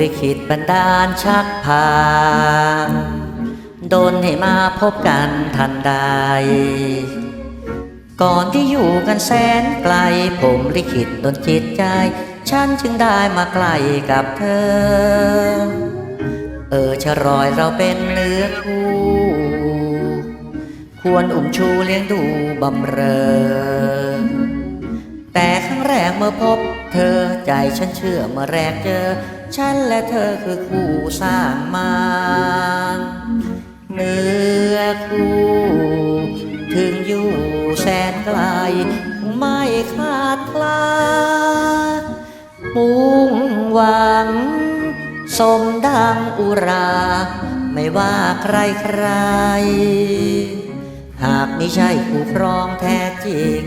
ลิขิตบันดาลชักพาโดนให้มาพบกันทันใด ก่อนที่อยู่กันแสนไกล ผมลิขิตดนจิตใจ ฉันจึงได้มาใกล้กับเธอ เออชะรอยเราเป็นเนื้อคู่ ควรอุ้มชูเลี้ยงดูบำเรอ แต่ครั้งแรกเมื่อพบ ใจฉันเชื่อเมื่อแรกเจอ ฉันและเธอคือคู่สร้างมาเนื้อคู่ ถึงอยู่แสนไกล ไม่ขาดคลาดมุ่งหวัง สมดังอุรา ไม่ว่าใครใคร หากไม่ใช่คู่ครองแท้จริง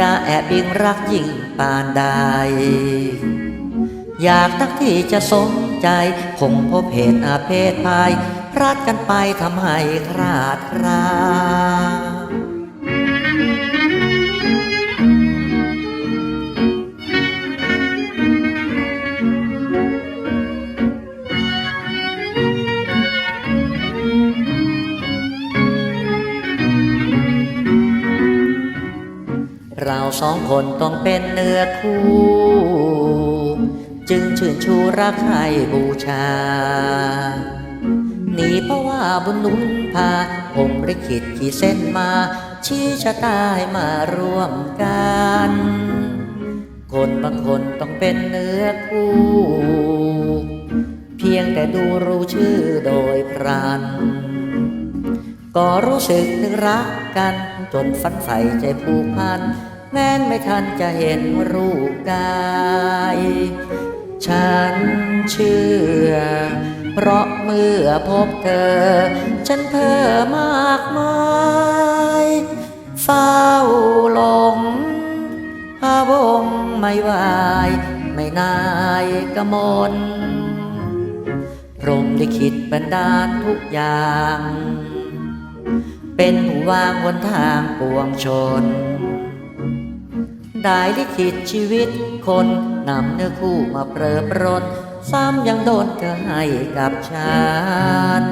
จะแอบอิงรักยิ่งปานใด อยากทักที่จะสมใจ คงพบเหตุอาเพศภัยพลัดกันไปทำให้คราดครา เราสองคนต้องเป็นเนื้อคู่ จึงชื่นชูรักให้บูชา นี่เพราะว่าบุญนุนพา ผมริขิตขี่เส้นมา ชี้ชะตาให้มาร่วมกัน คนบางคนต้องเป็นเนื้อคู่ เพียงแต่ดูรู้ชื่อโดยพรันก็รู้สึกนึกรักกัน จนฝันใฝ่ใจผูกพัน แม้นไม่ทันจะเห็นรูปกาย ฉันเชื่อ เพราะเมื่อพบเธอ ฉันเพ้อมากมายเฝ้าหลงพะวงไม่ไหวไม่นายกมลพรมลิขิตบันดาลทุกอย่าง เป็นผู้วางบนทางปวงชน ได้ลิขิตชีวิตคนนำเนื้อคู่มาเปรอปรน ซ้ำยังโดนเธอให้กับฉัน